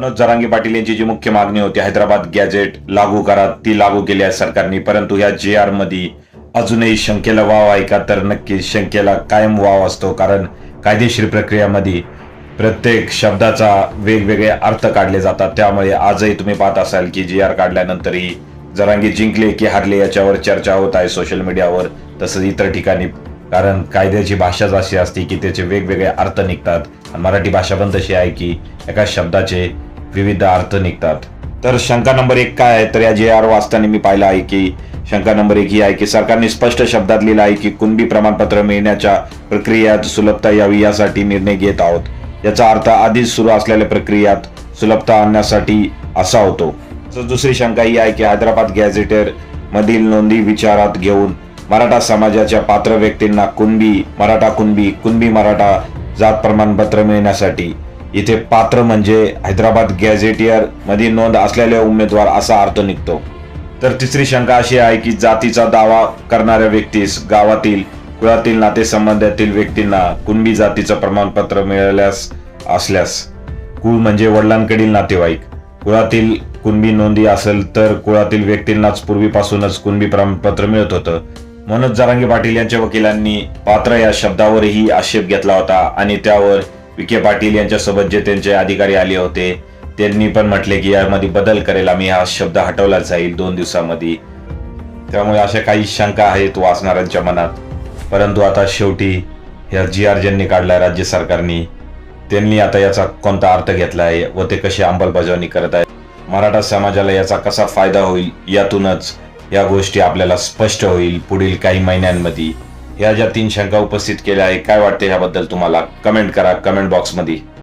मनोज जरांगे पाटील यांची जी मुख्य मागणी होती हैदराबाद गॅजेट लागू करा ती लागू केली आहे सरकारने. परंतु ह्या जे आरमध्ये अजूनही शंकेला वाव आहे का? तर नक्कीच शंकेला कायम वाव असतो कारण कायदेशीर प्रक्रियामध्ये प्रत्येक शब्दाचा वेगवेगळे अर्थ काढले जातात. त्यामुळे आजही तुम्ही पाहत असाल की जी आर काढल्यानंतरही जरांगी जिंकले की हारले याच्यावर चर्चा होत आहे सोशल मीडियावर तसंच इतर ठिकाणी. कारण कायद्याची भाषाच अशी असते की त्याचे वेगवेगळे अर्थ निघतात. आणि मराठी भाषा पण तशी आहे की एका शब्दाचे विविध अर्थ निघतात. तर शंका नंबर एक काय आहे? तर या जे आर वाचताना मी पाहिलं आहे की शंका नंबर एक ही आहे की सरकारने स्पष्ट शब्दात लिहिलं आहे की कुणबी प्रमाणपत्र मिळण्याच्या प्रक्रियेत सुलभता यावी यासाठी निर्णय घेत आहोत. याचा अर्थ आधीच सुरू असलेल्या प्रक्रियेत सुलभता आणण्यासाठी असा होतो. तसंच दुसरी शंका ही आहे की हैदराबाद गॅझेटर मधील नोंदी विचारात घेऊन मराठा समाजाच्या पात्र व्यक्तींना कुणबी मराठा कुणबी कुणबी मराठा जात प्रमाणपत्र मिळण्यासाठी इथे पात्र म्हणजे हैदराबाद गॅझेटियरमध्ये नोंद असलेले उमेदवार असा अर्थ निघतो. तर तिसरी शंका अशी आहे की जातीचा दावा करणाऱ्या व्यक्तीस गावातील कुळातील नातेसंबंधातील व्यक्तींना कुणबी जातीचं प्रमाणपत्र मिळाल्यास असल्यास? कुळ म्हणजे वडिलांकडील नातेवाईक. कुळातील कुणबी नोंदी असेल तर कुळातील व्यक्तींनाच पूर्वीपासूनच कुणबी प्रमाणपत्र मिळत होतं. मनोज जरांगे पाटील यांच्या वकिलांनी पात्र या शब्दावरही आक्षेप घेतला होता आणि त्यावर विखे पाटील यांच्यासोबत जे त्यांचे अधिकारी आले होते त्यांनी पण म्हटले की यामध्ये बदल करेल. आम्ही हा शब्द हटवला जाईल दोन दिवसामध्ये. त्यामुळे अशा काही शंका आहेत वाचणाऱ्यांच्या मनात. परंतु आता शेवटी या जी आर ज्यांनी काढलाय राज्य सरकारने. त्यांनी आता याचा कोणता अर्थ घेतला आहे व ते कशी अंमलबजावणी करत आहेत? मराठा समाजाला याचा कसा फायदा होईल? यातूनच या गोष्टी आपल्याला स्पष्ट होईल पुढील काही महिन्यांमध्ये. ह्या ज्या तीन शंका उपस्थित केल्या आहे काय वाटते ह्याबद्दल तुम्हाला? कमेंट करा कमेंट बॉक्समध्ये.